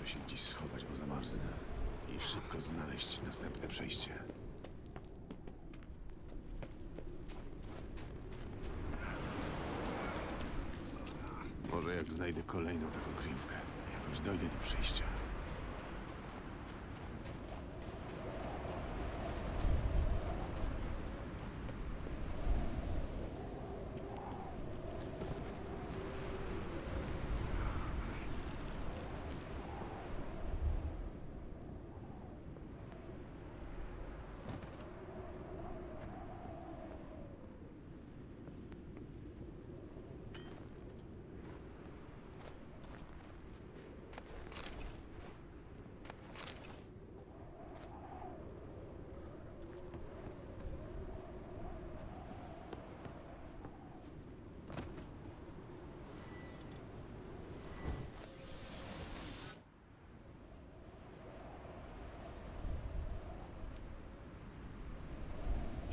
Muszę się gdzieś schować, bo zamarznę. I szybko znaleźć następne przejście. Może jak znajdę kolejną taką kryjówkę, jakoś dojdę do przejścia.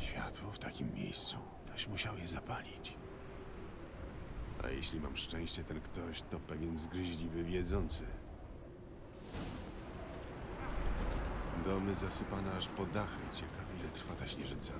Światło w takim miejscu. Ktoś musiał je zapalić. A jeśli mam szczęście, ten ktoś to pewien zgryźliwy wiedzący. Domy zasypane aż po dachy. Ciekawe, ile trwa ta śnieżyca.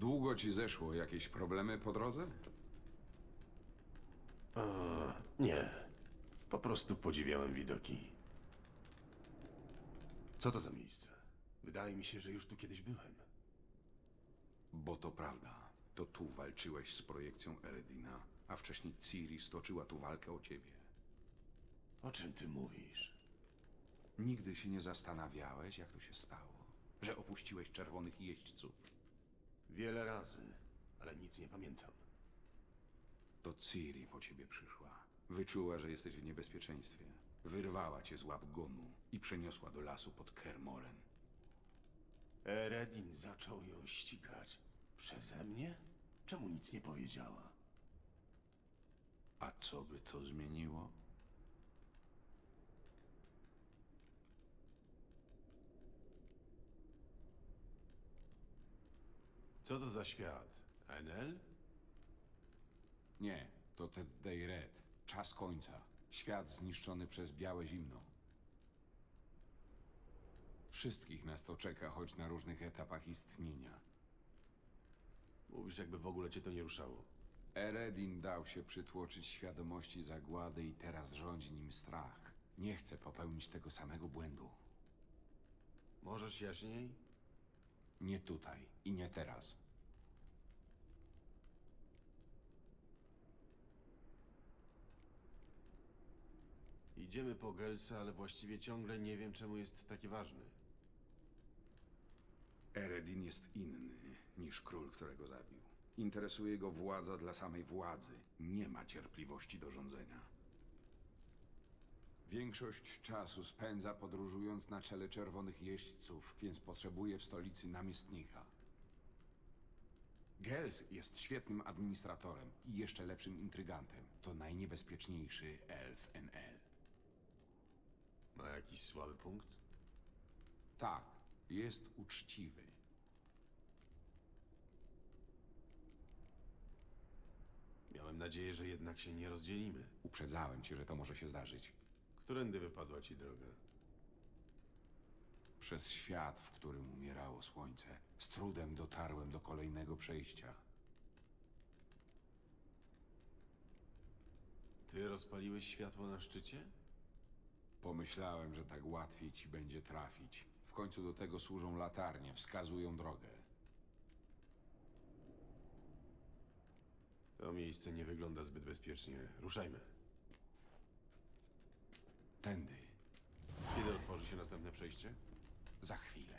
Długo ci zeszło? Jakieś problemy po drodze? Nie. Po prostu podziwiałem widoki. Co to za miejsce? Wydaje mi się, że już tu kiedyś byłem. Bo to prawda. To tu walczyłeś z projekcją Eredina, a wcześniej Ciri stoczyła tu walkę o ciebie. O czym ty mówisz? Nigdy się nie zastanawiałeś, jak to się stało, że opuściłeś czerwonych jeźdźców. Wiele razy, ale nic nie pamiętam. To Ciri po ciebie przyszła. Wyczuła, że jesteś w niebezpieczeństwie. Wyrwała cię z łap gonu i przeniosła do lasu pod Kermoren. Eredin zaczął ją ścigać. Przeze mnie? Czemu nic nie powiedziała? A co by to zmieniło? Co to za świat? Enel? Nie, to Ted Day Red. Czas końca. Świat zniszczony przez białe zimno. Wszystkich nas to czeka, choć na różnych etapach istnienia. Mówisz, jakby w ogóle cię to nie ruszało. Eredin dał się przytłoczyć świadomości zagłady i teraz rządzi nim strach. Nie chce popełnić tego samego błędu. Możesz jaśniej? Nie tutaj i nie teraz. Idziemy po Gelsa, ale właściwie ciągle nie wiem, czemu jest taki ważny. Eredin jest inny niż król, którego zabił. Interesuje go władza dla samej władzy. Nie ma cierpliwości do rządzenia. Większość czasu spędza podróżując na czele czerwonych jeźdźców, więc potrzebuje w stolicy namiestnika. Gels jest świetnym administratorem i jeszcze lepszym intrygantem. To najniebezpieczniejszy elf NL. Ma jakiś słaby punkt? Tak, jest uczciwy. Miałem nadzieję, że jednak się nie rozdzielimy. Uprzedzałem cię, że to może się zdarzyć. Którędy wypadła ci droga? Przez świat, w którym umierało słońce, z trudem dotarłem do kolejnego przejścia. Ty rozpaliłeś światło na szczycie? Pomyślałem, że tak łatwiej ci będzie trafić. W końcu do tego służą latarnie, wskazują drogę. To miejsce nie wygląda zbyt bezpiecznie. Ruszajmy. Tędy, Kiedy otworzy się następne przejście? za chwilę.